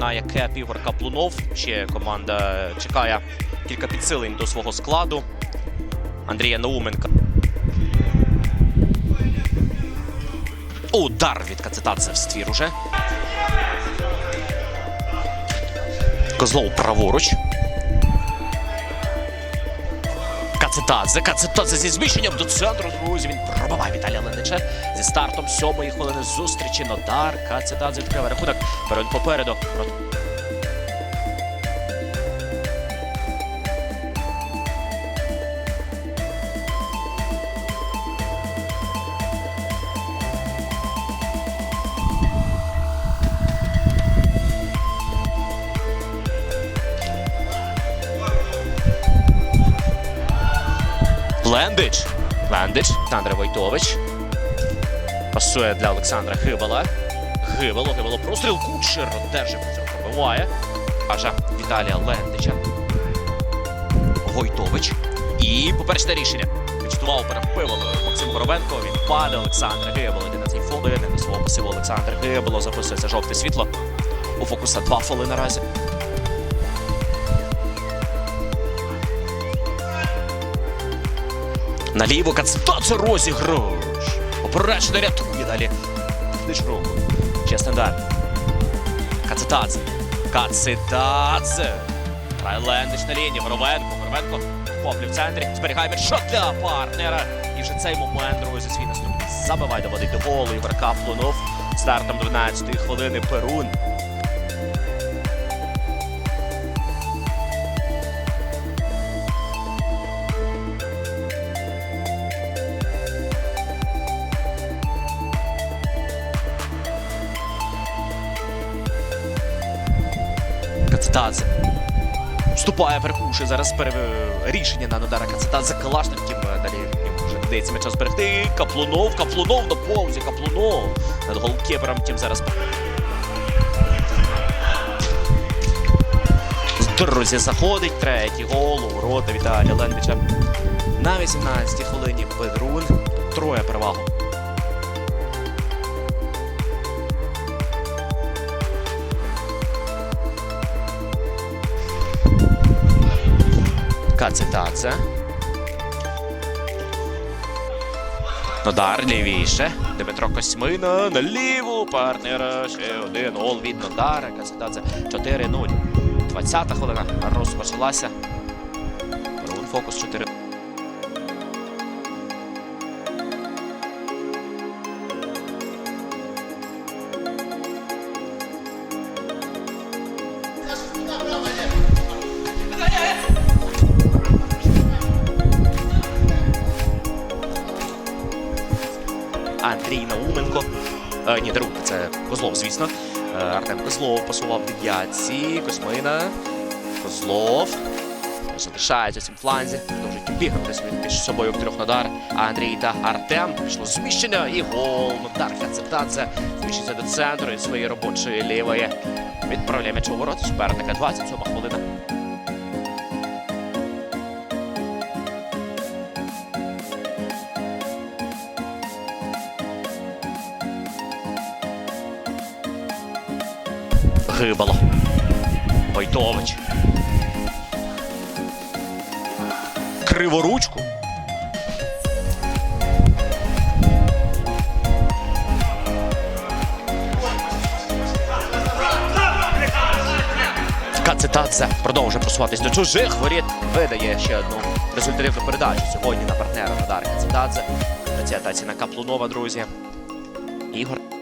починає яке Ігор Каплунов. Ще команда чекає кілька підсилень до свого складу. Андрія Науменка. Удар від Кацетадзе в ствір уже. Козлов праворуч. Кацетадзе, Кацетадзе зі зміщенням до центру, друзі. Він пробиває Віталія лениче зі стартом сьомої хвилини зустрічі. Нодар, Кацета відкриває рахунок. Перед попереду. Лендич. Лендич. Олександр Войтович. Пасує для Олександра Гибала. Гибало, Гибало простріл. Кучер держить, Кучер пробиває. Пажа Віталія Лендича. Войтович. І поперечне рішення. Відчував перехопив Максим Горовенко. Він паде Олександр Гибало. 11 хвилини. До свого пасиву Олександр Гибало. Записується жовте світло. У фокуса два фоли наразі. Наліво Кацетадзе розіграш. Поперечне рятує далі. Дич руку. Ще стандарт. Кацетадзе. Кацетадзе. Райлендич на лінії. Воровенко. Воровенко. Поплі в центрі. Зберігає м'яч. Для партнера. І вже цей момент, друзі, свій наступний забиває доводить до голу. Ігор Каплунов. Стартом 12-ї хвилини Перун. Кацетадзе. Вступає, перекушує зараз пере... рішення на Нодара Кацетадзе. Калашник, втім, далі вже вдається м'яча зберегти. Каплунов, Каплунов на повзі, Каплунов. Над голкіпером, втім, зараз. Друзі, заходить третій гол у ворота Віталія Лендича. На 18-й хвилині Бедрун. Троє перевагу. Кацетадзе. Нодар лівіше. Дмитро Косьмина на ліву партнера. Ще один гол від Нодара. Кацетадзе 4-0. 20-та хвилина розпочалася. Фокус 4. Андрій Науменко. Е, ні, даруйте, це Козлов, звісно. Е, Артем Козлов пасував дев'ятці. Космина. Козлов. Залишається в цім фланзі. Продовжують бігати між собою в трьох Нодар. Андрій та Артем. Пішло зміщення і гол. Нодар Хацептадзе. Зміщується до центру і своєї робочої лівої. Відправляє м'яч у ворота суперника. 27 хвилина. Гибало. Войтович. Криворучку. Кацетадзе продовжує просуватись до чужих воріт. Видає ще одну результативну передачу сьогодні на партнера Надар Кацетадзе. На цій атаці на Каплунова, друзі. Ігор.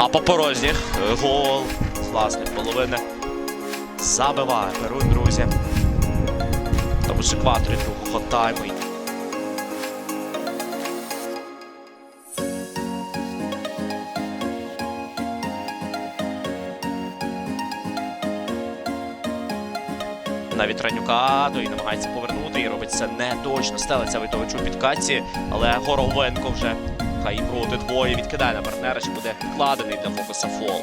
А по порожніх е, гол з власної половини забиває Перун, друзі. Тому ж екваторі другого тайму. на Вітранюка, той намагається повернути і робить це не точно. Стелиться Войтович у підкаті, але Горовенко вже хай і проти двоє відкидає на партнера, чи буде вкладений для фокуса фол.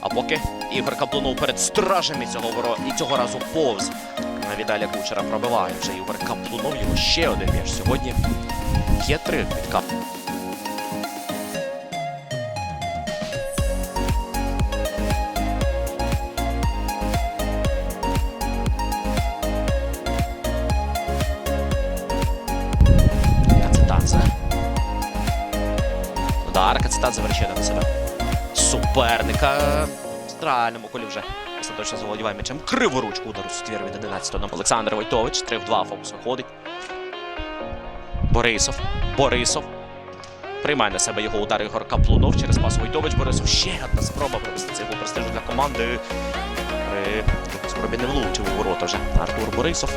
А поки Ігор Каплунов перед стражами цього воро і цього разу повз на Віталія Кучера пробиває вже Ігор Каплунов. Його ще один м'яч сьогодні. Є три від Кап. Кацетадзе вершина на себе. Суперника. В центральному колі вже остаточно заволодіває м'ячем. Криву ручку удару з твір від 11 нам Олександр Войтович. 3 в 2 фокус виходить. Борисов. Борисов. Приймає на себе його удар Ігор Каплунов через пас Войтович. Борисов ще одна спроба провести цей гол престижу для команди. При спробі не влучив у ворота вже Артур Борисов.